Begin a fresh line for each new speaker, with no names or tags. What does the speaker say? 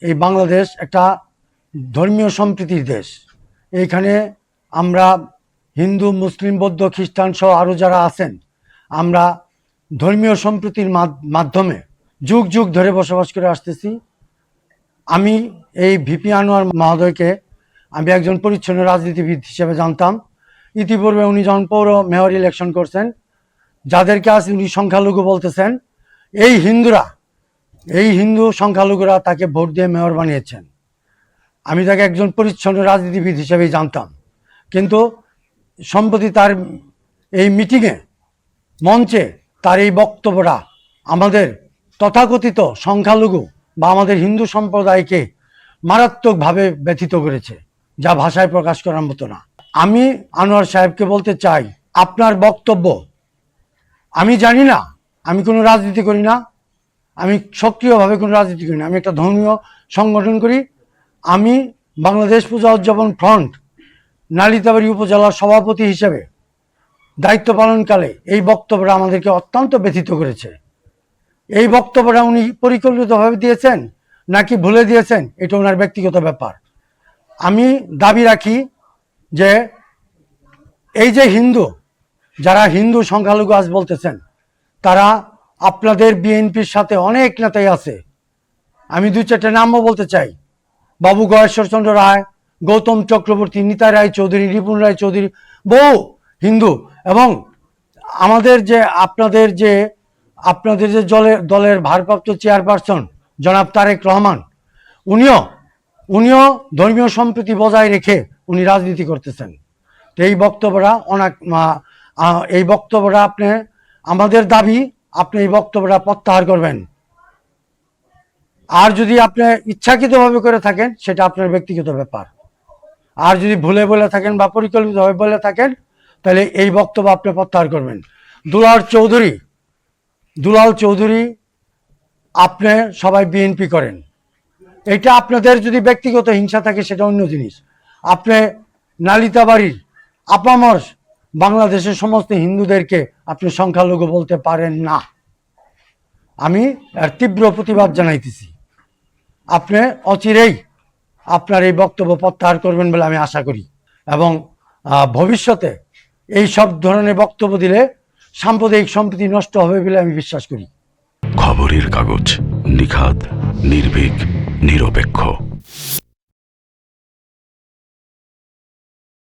এই বাংলাদেশ একটা ধর্মীয় সম্প্রীতির দেশ। এইখানে আমরা হিন্দু, মুসলিম, বৌদ্ধ, খ্রিস্টান সহ আরও যারা আছেন, আমরা ধর্মীয় সম্প্রীতির মাধ- মাধ্যমে যুগ যুগ ধরে বসবাস করে আসতেছি। আমি এই ভিপি আনোয়ার মহোদয়কে আমি একজন পরিচ্ছন্ন রাজনীতিবিদ হিসেবে জানতাম। ইতিপূর্বে উনি যখন পৌর মেয়র ইলেকশন করছেন, যাদেরকে আজ উনি সংখ্যালঘু বলতেছেন, এই হিন্দুরা এই হিন্দু সংখ্যালঘুরা তাকে ভোট দিয়ে মেয়র বানিয়েছেন। আমি তাকে একজন পরিচ্ছন্ন রাজনীতিবিদ হিসেবেই জানতাম। কিন্তু সম্প্রতি তার এই মিটিংয়ে, মঞ্চে তার এই বক্তব্যটা আমাদের তথাকথিত সংখ্যালঘু বা আমাদের হিন্দু সম্প্রদায়কে মারাত্মকভাবে ব্যথিত করেছে, যা ভাষায় প্রকাশ করার মতো না। আমি আনোয়ার সাহেবকে বলতে চাই, আপনার বক্তব্য, আমি জানি না, আমি কোনো রাজনীতি করি না আমি সক্রিয়ভাবে কোনো রাজনীতি করি না। আমি একটা ধর্মীয় সংগঠন করি। আমি বাংলাদেশ পূজা উদযাপন ফ্রন্ট, নালিতাবাড়ি উপজেলার সভাপতি হিসেবে দায়িত্ব পালনকালে এই বক্তব্যটা আমাদেরকে অত্যন্ত ব্যথিত করেছে। এই বক্তব্যটা উনি পরিকল্পিতভাবে দিয়েছেন নাকি ভুলে দিয়েছেন, এটা ওনার ব্যক্তিগত ব্যাপার। আমি দাবি রাখি যে এই যে হিন্দু, যারা হিন্দু সংখ্যালঘু আজ বলতেছেন, তারা আপনাদের বিএনপির সাথে অনেক নেতাই আছে। আমি দু চারটে নামও বলতে চাই। বাবু গয়েশ্বরচন্দ্র রায়, গৌতম চক্রবর্তী, নিতা রায় চৌধুরী, রিপুন রায় চৌধুরী, বহু হিন্দু এবং আমাদের যে আপনাদের যে আপনাদের যে দলের দলের ভারপ্রাপ্ত চেয়ারপারসন জনাব তারেক রহমান, উনিও উনিও ধর্মীয় সম্প্রীতি বজায় রেখে উনি রাজনীতি করতেছেন। তো এই বক্তব্যরা অনেক এই বক্তব্যরা আপনি, আমাদের দাবি আপনি এই বক্তব্যটা প্রত্যাহার করবেন। আর যদি আপনি ইচ্ছাকৃতভাবে করে থাকেন, সেটা আপনার ব্যক্তিগত ব্যাপার। আর যদি ভুলে বলে থাকেন বা পরিকল্পিতভাবে বলে থাকেন, তাহলে এই বক্তব্য আপনি প্রত্যাহার করবেন। দুলাল চৌধুরী দুলাল চৌধুরী আপনি সবাই বিএনপি করেন। এটা আপনাদের যদি ব্যক্তিগত হিংসা থাকে, সেটা অন্য জিনিস। আপনি নালিতাবাড়ির আপামর বাংলাদেশের সমস্ত হিন্দুদেরকে আপনি সংখ্যালঘু বলতে পারেন না। আমি এর তীব্র প্রতিবাদ জানাইতেছি। আপনি অচিরেই আপনার এই বক্তব্য প্রত্যাহার করবেন বলে আমি আশা করি। এবং ভবিষ্যতে এই সব ধরনের বক্তব্য দিলে সাম্প্রদায়িক সম্প্রীতি নষ্ট হবে বলে আমি বিশ্বাস করি।
খবরের কাগজ নিখাদ, নির্ভীক, নিরপেক্ষ।